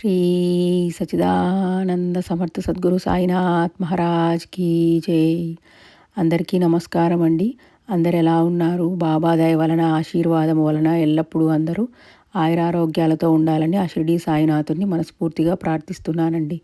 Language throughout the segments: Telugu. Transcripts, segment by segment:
శ్రీ సచిదానంద సమర్థ సద్గురు సాయినాథ్ మహారాజ్ కీ జై. అందరికీ నమస్కారం అండి. అందరు ఎలా ఉన్నారు? బాబాదయ వలన ఆశీర్వాదం వలన ఎల్లప్పుడూ అందరూ ఆయురారోగ్యాలతో ఉండాలని ఆ షిరిడి సాయినాథుని మనస్ఫూర్తిగా ప్రార్థిస్తున్నానండి.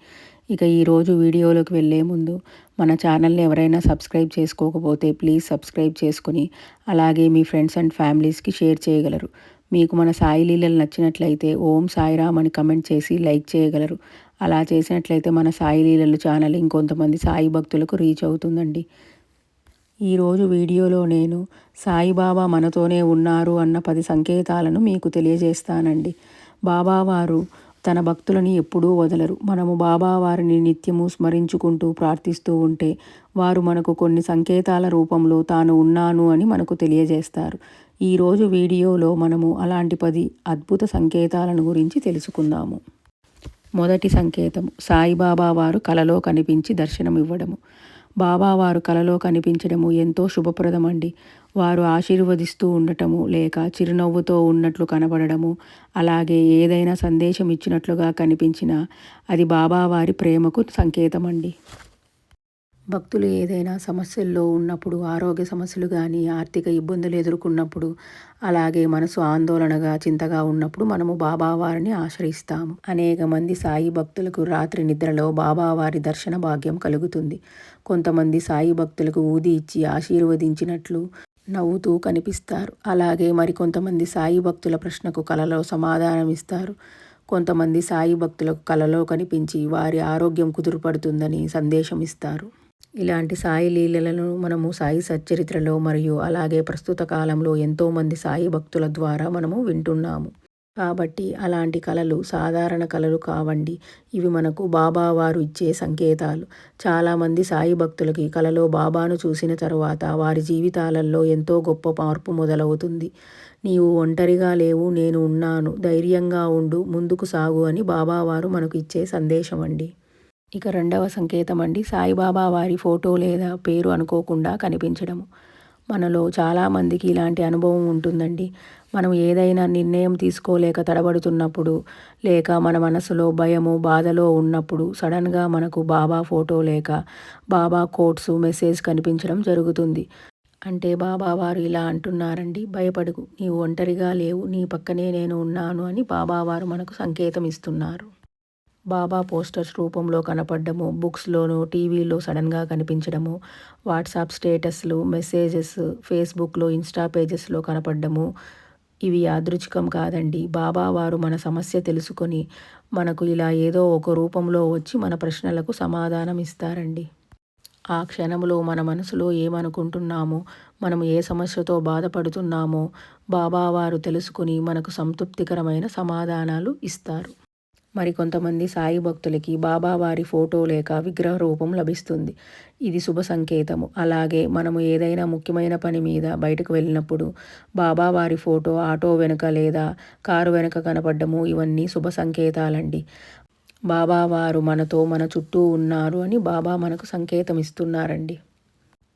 ఇక ఈరోజు వీడియోలోకి వెళ్ళే ముందు మన ఛానల్ని ఎవరైనా సబ్స్క్రైబ్ చేసుకోకపోతే ప్లీజ్ సబ్స్క్రైబ్ చేసుకుని అలాగే మీ ఫ్రెండ్స్ అండ్ ఫ్యామిలీస్కి షేర్ చేయగలరు. మీకు మన సాయి లీలలు నచ్చినట్లయితే ఓం సాయిరామ్ అని కమెంట్ చేసి లైక్ చేయగలరు. అలా చేసినట్లయితే మన సాయి లీలలు ఛానల్ ఇంకొంతమంది సాయి భక్తులకు రీచ్ అవుతుందండి. ఈరోజు వీడియోలో నేను సాయిబాబా మనతోనే ఉన్నారు అన్న పది సంకేతాలను మీకు తెలియజేస్తానండి. బాబావారు తన భక్తులని ఎప్పుడూ వదలరు. మనము బాబావారిని నిత్యము స్మరించుకుంటూ ప్రార్థిస్తూ ఉంటే వారు మనకు కొన్ని సంకేతాల రూపంలో తాను ఉన్నాను అని మనకు తెలియజేస్తారు. ఈరోజు వీడియోలో మనము అలాంటి పది అద్భుత సంకేతాలను గురించి తెలుసుకుందాము. మొదటి సంకేతం సాయిబాబా వారు కలలో కనిపించి దర్శనం ఇవ్వడము బాబావారు కలలో కనిపించడము ఎంతో శుభప్రదమండి. వారు ఆశీర్వదిస్తూ ఉండటము లేక చిరునవ్వుతో ఉన్నట్లు కనబడము అలాగే ఏదైనా సందేశం ఇచ్చినట్లుగా కనిపించినా అది బాబావారి ప్రేమకు సంకేతమండి. భక్తులు ఏదైనా సమస్యల్లో ఉన్నప్పుడు ఆరోగ్య సమస్యలు కానీ ఆర్థిక ఇబ్బందులు ఎదుర్కొన్నప్పుడు అలాగే మనసు ఆందోళనగా చింతగా ఉన్నప్పుడు మనము బాబావారిని ఆశ్రయిస్తాము. అనేక మంది సాయి భక్తులకు రాత్రి నిద్రలో బాబావారి దర్శన భాగ్యం కలుగుతుంది. కొంతమంది సాయి భక్తులకు ఊది ఇచ్చి ఆశీర్వదించినట్లు నవ్వుతూ కనిపిస్తారు. అలాగే మరికొంతమంది సాయి భక్తుల ప్రశ్నకు కలలో సమాధానం ఇస్తారు. కొంతమంది సాయి భక్తులకు కలలో కనిపించి వారి ఆరోగ్యం కుదురుపడుతుందని సందేశం ఇస్తారు. ఇలాంటి సాయి లీలలను మనము సాయి సచ్చరిత్రలో మరియు అలాగే ప్రస్తుత కాలంలో ఎంతోమంది సాయి భక్తుల ద్వారా మనము వింటున్నాము. కాబట్టి అలాంటి కళలు సాధారణ కళలు కావండి. ఇవి మనకు బాబా వారు ఇచ్చే సంకేతాలు. చాలామంది సాయి భక్తులకి కళలో బాబాను చూసిన తరువాత వారి జీవితాలలో ఎంతో గొప్ప మార్పు మొదలవుతుంది. నీవు ఒంటరిగా లేవు నేను ఉన్నాను. ధైర్యంగా ఉండు ముందుకు సాగు అని బాబావారు మనకు ఇచ్చే సందేశం అండి ఇక రెండవ సంకేతం అండి. సాయిబాబా వారి ఫోటో లేదా పేరు అనుకోకుండా కనిపించడము. మనలో చాలామందికి ఇలాంటి అనుభవం ఉంటుందండి. మనం ఏదైనా నిర్ణయం తీసుకోలేక తడబడుతున్నప్పుడు లేక మన మనసులో భయము బాధలో ఉన్నప్పుడు సడన్గా మనకు బాబా ఫోటో లేక బాబా కోట్స్ మెసేజ్ కనిపించడం జరుగుతుంది. అంటే బాబా వారు ఇలా అంటున్నారండి భయపడుకు నీవు ఒంటరిగా లేవు నీ పక్కనే నేను ఉన్నాను అని బాబావారు మనకు సంకేతం ఇస్తున్నారు. బాబా పోస్టర్స్ రూపంలో కనపడము బుక్స్లోనూ టీవీలో సడన్గా కనిపించడము వాట్సాప్ స్టేటస్లు మెసేజెస్ ఫేస్బుక్లో ఇన్స్టా పేజెస్లో కనపడము ఇవి యాదృచ్ఛికం కాదండి. బాబా వారు మన సమస్య తెలుసుకొని మనకు ఇలా ఏదో ఒక రూపంలో వచ్చి మన ప్రశ్నలకు సమాధానం ఇస్తారండి. ఆ క్షణంలో మన మనసులో ఏమనుకుంటున్నామో మనం ఏ సమస్యతో బాధపడుతున్నామో బాబావారు తెలుసుకుని మనకు సంతృప్తికరమైన సమాధానాలు ఇస్తారు. మరికొంతమంది సాయి భక్తులకి బాబావారి ఫోటో లేక విగ్రహ రూపం లభిస్తుంది. ఇది శుభ సంకేతము. అలాగే మనము ఏదైనా ముఖ్యమైన పని మీద బయటకు వెళ్ళినప్పుడు బాబావారి ఫోటో ఆటో వెనుక లేదా కారు వెనుక కనపడ్డము ఇవన్నీ శుభ సంకేతాలండి. బాబావారు మనతో మన చుట్టూ ఉన్నారు అని బాబా మనకు సంకేతం ఇస్తున్నారండి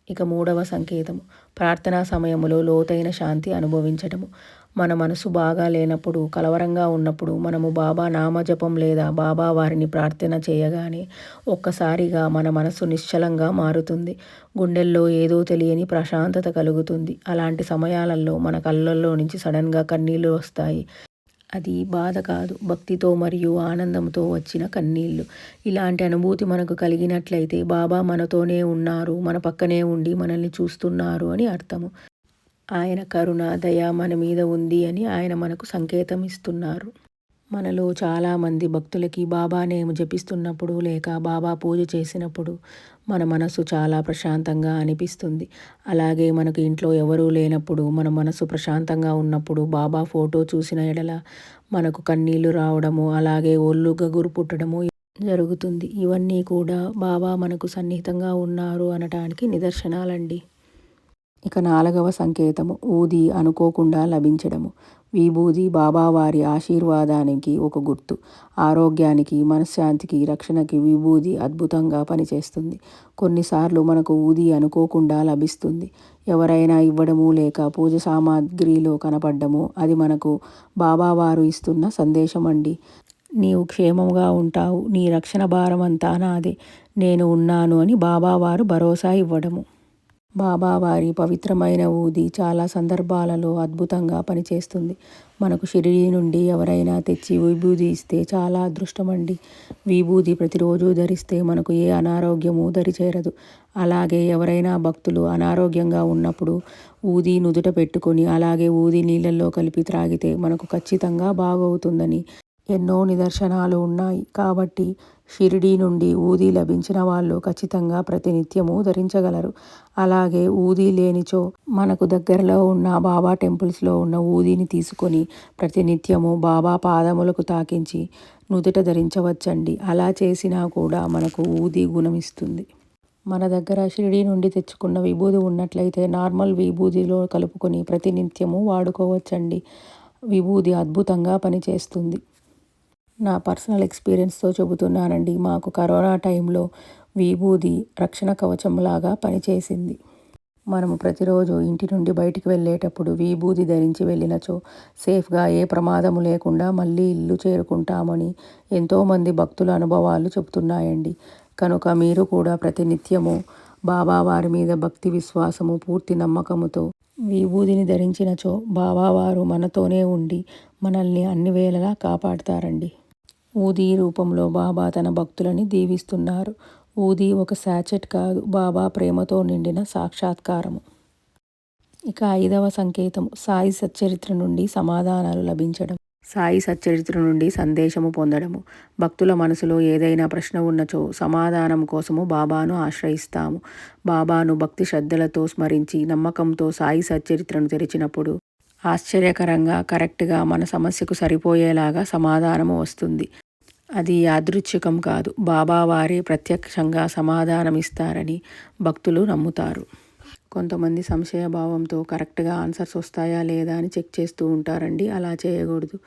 ఇక మూడవ సంకేతము. ప్రార్థనా సమయంలో లోతైన శాంతి అనుభవించటము. మన మనసు బాగా లేనప్పుడు కలవరంగా ఉన్నప్పుడు మనము బాబా నామజపం లేదా బాబా వారిని ప్రార్థన చేయగానే ఒక్కసారిగా మన మనసు నిశ్చలంగా మారుతుంది. గుండెల్లో ఏదో తెలియని ప్రశాంతత కలుగుతుంది. అలాంటి సమయాలలో మన కళ్ళల్లో నుంచి సడన్గా కన్నీళ్ళు వస్తాయి. అది బాధ కాదు. భక్తితో మరియు ఆనందంతో వచ్చిన కన్నీళ్ళు ఇలాంటి అనుభూతి మనకు కలిగినట్లయితే బాబా మనతోనే ఉన్నారు మన పక్కనే ఉండి మనల్ని చూస్తున్నారు అని అర్థము. ఆయన కరుణ దయ మన మీద ఉంది అని ఆయన మనకు సంకేతం ఇస్తున్నారు. మనలో చాలామంది భక్తులకి బాబా నేము జపిస్తున్నప్పుడు లేక బాబా పూజ చేసినప్పుడు మన మనసు చాలా ప్రశాంతంగా అనిపిస్తుంది. అలాగే మనకు ఇంట్లో ఎవరూ లేనప్పుడు మన మనసు ప్రశాంతంగా ఉన్నప్పుడు బాబా ఫోటో చూసిన ఎడల మనకు కన్నీళ్ళు రావడము అలాగే ఒళ్ళు గగురు పుట్టడము జరుగుతుంది. ఇవన్నీ కూడా బాబా మనకు సన్నిహితంగా ఉన్నారు అనటానికి నిదర్శనాలండి. ఇక నాలుగవ సంకేతము ఊది అనుకోకుండా లభించడము. విభూది బాబావారి ఆశీర్వాదానికి ఒక గుర్తు. ఆరోగ్యానికి మనశ్శాంతికి రక్షణకి విభూది అద్భుతంగా పనిచేస్తుంది. కొన్నిసార్లు మనకు ఊది అనుకోకుండా లభిస్తుంది. ఎవరైనా ఇవ్వడము లేక పూజ సామాగ్రిలో కనపడ్డము అది మనకు బాబావారు ఇస్తున్న సందేశం అండి నీవు క్షేమంగా ఉంటావు నీ రక్షణ భారం అంతా నాదే. నేను ఉన్నాను అని బాబావారు భరోసా ఇవ్వడము. బాబావారి పవిత్రమైన ఊది చాలా సందర్భాలలో అద్భుతంగా పనిచేస్తుంది. మనకు శరీరం నుండి ఎవరైనా తెచ్చి విభూది ఇస్తే చాలా అదృష్టమండి. విభూది ప్రతిరోజు ధరిస్తే మనకు ఏ అనారోగ్యము దరిచేరదు. అలాగే ఎవరైనా భక్తులు అనారోగ్యంగా ఉన్నప్పుడు ఊది నుదుట పెట్టుకొని అలాగే ఊది నీళ్ళల్లో కలిపి త్రాగితే మనకు ఖచ్చితంగా బాగవుతుందని ఎన్నో నిదర్శనాలు ఉన్నాయి. కాబట్టి షిరిడీ నుండి ఊది లభించిన వాళ్ళు ఖచ్చితంగా ప్రతినిత్యము ధరించగలరు. అలాగే ఊది లేనిచో మనకు దగ్గరలో ఉన్న బాబా టెంపుల్స్లో ఉన్న ఊదిని తీసుకొని ప్రతినిత్యము బాబా పాదములకు తాకించి నుదుట ధరించవచ్చండి. అలా చేసినా కూడా మనకు ఊది గుణమిస్తుంది. మన దగ్గర షిరిడీ నుండి తెచ్చుకున్న విభూది ఉన్నట్లయితే నార్మల్ విభూదిలో కలుపుకొని ప్రతినిత్యము వాడుకోవచ్చండి. విభూది అద్భుతంగా పనిచేస్తుంది. నా పర్సనల్ ఎక్స్పీరియన్స్తో చెబుతున్నానండి. మాకు కరోనా టైంలో విభూది రక్షణ కవచంలాగా పనిచేసింది. మనము ప్రతిరోజు ఇంటి నుండి బయటికి వెళ్ళేటప్పుడు విభూది ధరించి వెళ్ళినచో సేఫ్గా ఏ ప్రమాదము లేకుండా మళ్ళీ ఇల్లు చేరుకుంటామని ఎంతోమంది భక్తుల అనుభవాలు చెబుతున్నాయండి. కనుక మీరు కూడా ప్రతినిత్యము బాబావారి మీద భక్తి విశ్వాసము పూర్తి నమ్మకముతో విభూదిని ధరించినచో బాబావారు మనతోనే ఉండి మనల్ని అన్ని వేళలా కాపాడుతారండి. ఊదీ రూపంలో బాబా తన భక్తులని దీవిస్తున్నారు. ఊదీ ఒక శాచెట్ కాదు బాబా ప్రేమతో నిండిన సాక్షాత్కారము. ఇక ఐదవ సంకేతం సాయి సచ్చరిత్ర నుండి సమాధానాలు లభించడం. సాయి సచ్చరిత్ర నుండి సందేశము పొందడము. భక్తుల మనసులో ఏదైనా ప్రశ్న ఉన్నచో సమాధానం కోసము బాబాను ఆశ్రయిస్తాము. బాబాను భక్తి శ్రద్ధలతో స్మరించి నమ్మకంతో సాయి సచ్చరిత్రను తెరిచినప్పుడు ఆశ్చర్యకరంగా కరెక్ట్గా మన సమస్యకు సరిపోయేలాగా సమాధానము వస్తుంది. అది యాదృచ్ఛికం కాదు. బాబావారే ప్రత్యక్షంగా సమాధానమిస్తారని భక్తులు నమ్ముతారు. కొంతమంది సంశయభావంతో కరెక్ట్గా ఆన్సర్స్ వస్తాయా లేదా అని చెక్ చేస్తూ ఉంటారండి. అలా చేయకూడదు.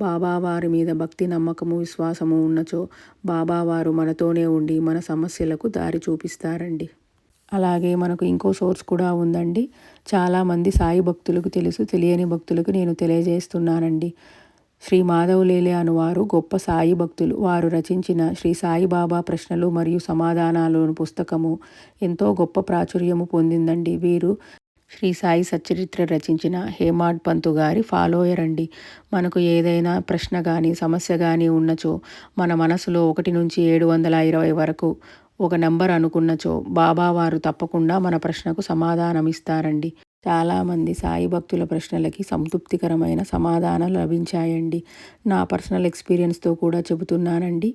బాబా వారి మీద భక్తి నమ్మకము విశ్వాసము ఉన్నచో బాబావారు మనతోనే ఉండి మన సమస్యలకు దారి చూపిస్తారండి. అలాగే మనకు ఇంకో సోర్స్ కూడా ఉందండి. చాలామంది సాయి భక్తులకు తెలుసు తెలియని భక్తులకు నేను తెలియజేస్తున్నానండి. శ్రీ మాధవలేలే అనువారు గొప్ప సాయి భక్తులు. వారు రచించిన శ్రీ సాయిబాబా ప్రశ్నలు మరియు సమాధానాలు పుస్తకము ఎంతో గొప్ప ప్రాచుర్యము పొందిందండి. వీరు శ్రీ సాయి సచ్చరిత్ర రచించిన హేమాడ్ పంతు గారి ఫాలోయర్ అండి. మనకు ఏదైనా ప్రశ్న కానీ సమస్య కానీ ఉన్నచో మన మనసులో ఒకటి నుంచి ఏడు వందల ఇరవై వరకు ఒక నెంబర్ అనుకున్నచో బాబా వారు తప్పకుండా మన ప్రశ్నకు సమాధానం ఇస్తారండి. చాలామంది సాయి భక్తుల ప్రశ్నలకి సంతృప్తికరమైన సమాధానాలు లభించాయండి. నా పర్సనల్ ఎక్స్పీరియన్స్తో కూడా చెబుతున్నానండి.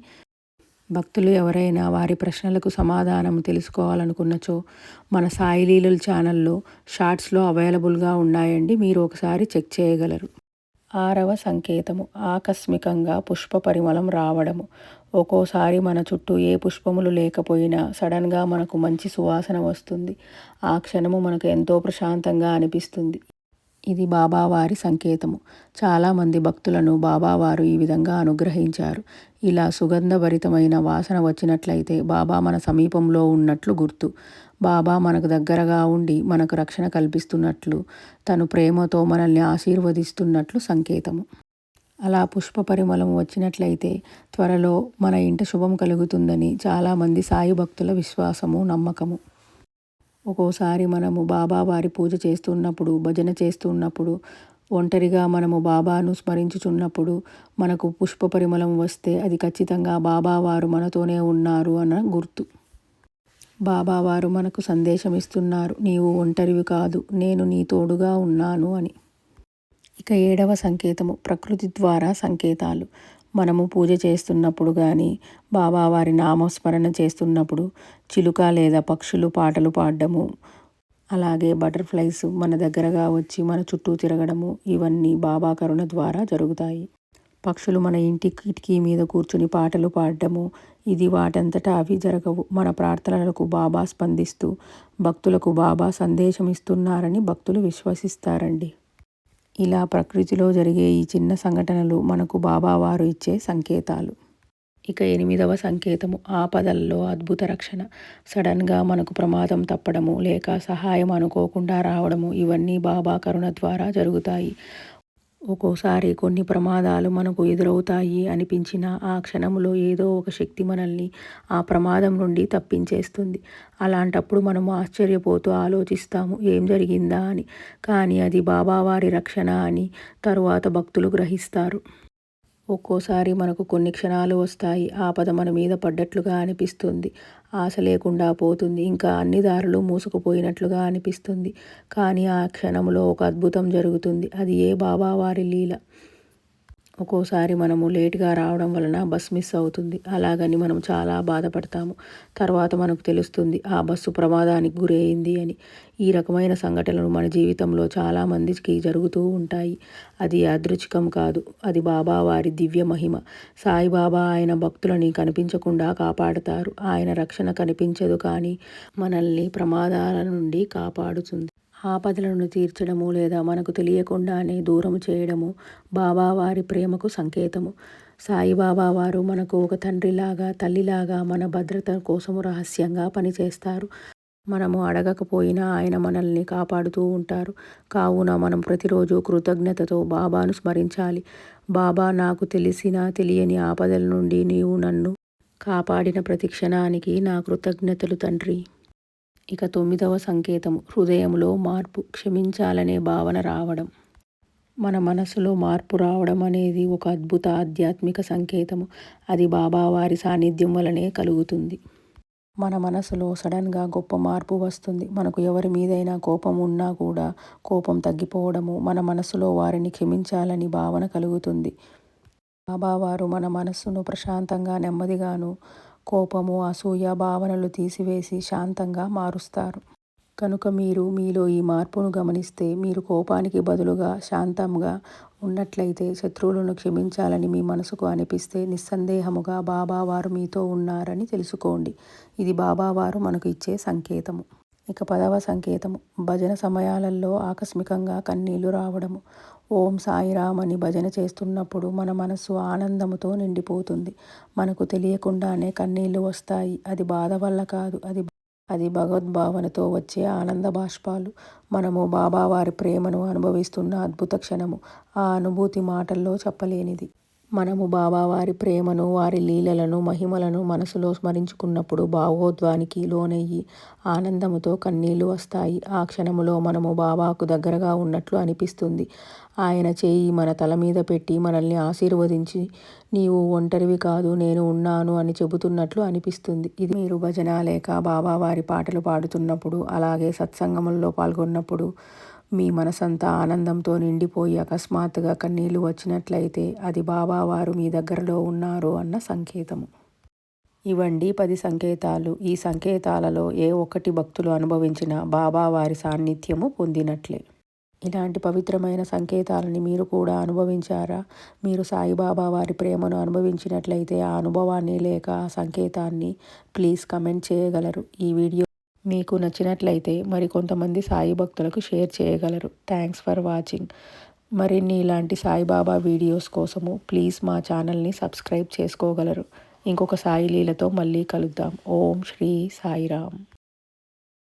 భక్తులు ఎవరైనా వారి ప్రశ్నలకు సమాధానం తెలుసుకోవాలనుకున్నచో మన సాయి లీలలు ఛానల్లో షార్ట్స్లో అవైలబుల్గా ఉన్నాయండి. మీరు ఒకసారి చెక్ చేయగలరు. ఆరవ సంకేతము. ఆకస్మికంగా పుష్ప పరిమళం రావడము. ఒక్కోసారి మన చుట్టూ ఏ పుష్పములు లేకపోయినా సడన్గా మనకు మంచి సువాసన వస్తుంది. ఆ క్షణము మనకు ఎంతో ప్రశాంతంగా అనిపిస్తుంది. ఇది బాబావారి సంకేతము. చాలామంది భక్తులను బాబావారు ఈ విధంగా అనుగ్రహించారు. ఇలా సుగంధభరితమైన వాసన వచ్చినట్లయితే బాబా మన సమీపంలో ఉన్నట్లు గుర్తు. బాబా మనకు దగ్గరగా ఉండి మనకు రక్షణ కల్పిస్తున్నట్లు తను ప్రేమతో మనల్ని ఆశీర్వదిస్తున్నట్లు సంకేతము. అలా పుష్ప పరిమళం వచ్చినట్లయితే త్వరలో మన ఇంట శుభం కలుగుతుందని చాలామంది సాయి భక్తుల విశ్వాసము నమ్మకము. ఒక్కోసారి మనము బాబా వారి పూజ చేస్తున్నప్పుడు భజన చేస్తున్నప్పుడు ఒంటరిగా మనము బాబాను స్మరించుచున్నప్పుడు మనకు పుష్ప పరిమళం వస్తే అది ఖచ్చితంగా బాబావారు మనతోనే ఉన్నారు అన్న గుర్తు. బాబావారు మనకు సందేశం ఇస్తున్నారు నీవు ఒంటరివి కాదు నేను నీ తోడుగా ఉన్నాను అని. ఇక ఏడవ సంకేతము ప్రకృతి ద్వారా సంకేతాలు. మనము పూజ చేస్తున్నప్పుడు కానీ బాబావారి నామస్మరణ చేస్తున్నప్పుడు చిలుక లేదా పక్షులు పాటలు పాడడము అలాగే బటర్ఫ్లైస్ మన దగ్గరగా వచ్చి మన చుట్టూ తిరగడము ఇవన్నీ బాబా కరుణ ద్వారా జరుగుతాయి. పక్షులు మన ఇంటి కిటికీ మీద కూర్చుని పాటలు పాడడము ఇది వాటంతటా అవి జరగవు. మన ప్రార్థనలకు బాబా స్పందిస్తూ భక్తులకు బాబా సందేశం ఇస్తున్నారని భక్తులు విశ్వసిస్తారండి. ఇలా ప్రకృతిలో జరిగే ఈ చిన్న సంఘటనలు మనకు బాబావారు ఇచ్చే సంకేతాలు. ఇక ఎనిమిదవ సంకేతము ఆపదల్లో అద్భుత రక్షణ. సడన్గా మనకు ప్రమాదం తప్పడము లేక సహాయం అనుకోకుండా రావడము ఇవన్నీ బాబా కరుణ ద్వారా జరుగుతాయి. ఒక్కోసారి కొన్ని ప్రమాదాలు మనకు ఎదురవుతాయి అనిపించిన ఆ క్షణంలో ఏదో ఒక శక్తి మనల్ని ఆ ప్రమాదం నుండి తప్పించేస్తుంది. అలాంటప్పుడు మనము ఆశ్చర్యపోతూ ఆలోచిస్తాము ఏం జరిగిందా అని. కానీ అది బాబావారి రక్షణ అని తరువాత భక్తులు గ్రహిస్తారు. ఒక్కోసారి మనకు కొన్ని క్షణాలు వస్తాయి. ఆపద మన మీద పడ్డట్లుగా అనిపిస్తుంది. ఆశ లేకుండా పోతుంది. ఇంకా అన్ని దారులు మూసుకుపోయినట్లుగా అనిపిస్తుంది. కానీ ఆ క్షణంలో ఒక అద్భుతం జరుగుతుంది. అది ఏ బాబా వారి లీల? ఒక్కోసారి మనము లేట్గా రావడం వలన బస్ మిస్ అవుతుంది. అలాగని మనం చాలా బాధపడతాము. తర్వాత మనకు తెలుస్తుంది ఆ బస్సు ప్రమాదానికి గురైంది అని. ఈ రకమైన సంఘటనలు మన జీవితంలో చాలామందికి జరుగుతూ ఉంటాయి. అది అదృచికం కాదు. అది బాబా వారి దివ్య మహిమ. సాయిబాబా ఆయన భక్తులని కనిపించకుండా కాపాడుతారు. ఆయన రక్షణ కనిపించదు కానీ మనల్ని ప్రమాదాల నుండి కాపాడుతుంది. ఆపదలను తీర్చడము లేదా మనకు తెలియకుండానే దూరం చేయడము బాబా వారి ప్రేమకు సంకేతము. సాయిబాబా వారు మనకు ఒక తండ్రిలాగా తల్లిలాగా మన భద్రత కోసము రహస్యంగా పనిచేస్తారు. మనము అడగకపోయినా ఆయన మనల్ని కాపాడుతూ ఉంటారు. కావున మనం ప్రతిరోజు కృతజ్ఞతతో బాబాను స్మరించాలి. బాబా నాకు తెలిసిన తెలియని ఆపదల నుండి నీవు నన్ను కాపాడిన ప్రతి క్షణానికి నా కృతజ్ఞతలు తండ్రి. ఇక తొమ్మిదవ సంకేతం హృదయంలో మార్పు క్షమించాలనే భావన రావడం. మన మనసులో మార్పు రావడం అనేది ఒక అద్భుత ఆధ్యాత్మిక సంకేతము. అది బాబావారి సాన్నిధ్యం వలనే కలుగుతుంది. మన మనసులో సడన్గా గొప్ప మార్పు వస్తుంది. మనకు ఎవరి మీదైనా కోపం ఉన్నా కూడా కోపం తగ్గిపోవడము మన మనసులో వారిని క్షమించాలని భావన కలుగుతుంది. బాబావారు మన మనస్సును ప్రశాంతంగా నెమ్మదిగాను కోపము అసూయ భావనలు తీసివేసి శాంతంగా మారుస్తారు. కనుక మీరు మీలో ఈ మార్పును గమనిస్తే మీరు కోపానికి బదులుగా శాంతంగా ఉన్నట్లయితే శత్రువులను క్షమించాలని మీ మనసుకు అనిపిస్తే నిస్సందేహముగా బాబావారు మీతో ఉన్నారని తెలుసుకోండి. ఇది బాబావారు మనకు ఇచ్చే సంకేతము. ఇక పదవ సంకేతము. భజన సమయాలలో ఆకస్మికంగా కన్నీళ్ళు రావడము. ఓం సాయిరామ్ అని భజన చేస్తున్నప్పుడు మన మనస్సు ఆనందముతో నిండిపోతుంది. మనకు తెలియకుండానే కన్నీళ్ళు వస్తాయి. అది బాధ వల్ల కాదు. అది అది భగవద్భావనతో వచ్చే ఆనంద బాష్పాలు. మనము బాబావారి ప్రేమను అనుభవిస్తున్న అద్భుత క్షణము. ఆ అనుభూతి మాటల్లో చెప్పలేనిది. మనము బాబావారి ప్రేమను వారి లీలలను మహిమలను మనసులో స్మరించుకున్నప్పుడు భావోద్వానికి లోనయ్యి ఆనందముతో కన్నీళ్ళు వస్తాయి. ఆ క్షణములో మనము బాబాకు దగ్గరగా ఉన్నట్లు అనిపిస్తుంది. ఆయన చేయి మన తల మీద పెట్టి మనల్ని ఆశీర్వదించి నీవు ఒంటరివి కాదు నేను ఉన్నాను అని చెబుతున్నట్లు అనిపిస్తుంది. ఇది మీరు భజన లేక బాబావారి పాటలు పాడుతున్నప్పుడు అలాగే సత్సంగముల్లో పాల్గొన్నప్పుడు మీ మనసంతా ఆనందంతో నిండిపోయి అకస్మాత్తుగా కన్నీళ్ళు వచ్చినట్లయితే అది బాబావారు మీ దగ్గరలో ఉన్నారు అన్న సంకేతము. ఇవండి పది సంకేతాలు. ఈ సంకేతాలలో ఏ ఒక్కటి భక్తులు అనుభవించిన బాబావారి సాన్నిధ్యము పొందినట్లే. ఇలాంటి పవిత్రమైన సంకేతాలని మీరు కూడా అనుభవించారా? మీరు సాయిబాబా వారి ప్రేమను అనుభవించినట్లయితే ఆ అనుభవాన్ని లేక ఆ సంకేతాన్ని ప్లీజ్ కమెంట్ చేయగలరు. ఈ వీడియో మీకు నచ్చినట్లయితే మరి కొంతమంది సాయి భక్తులకు షేర్ చేయగలరు. థ్యాంక్స్ ఫర్ వాచింగ్ మరిన్ని ఇలాంటి సాయిబాబా వీడియోస్ కోసము ప్లీజ్ మా ఛానల్ని సబ్స్క్రైబ్ చేసుకోగలరు. ఇంకొక సాయి లీలతో మళ్ళీ కలుద్దాం. ఓం శ్రీ సాయిరామ్.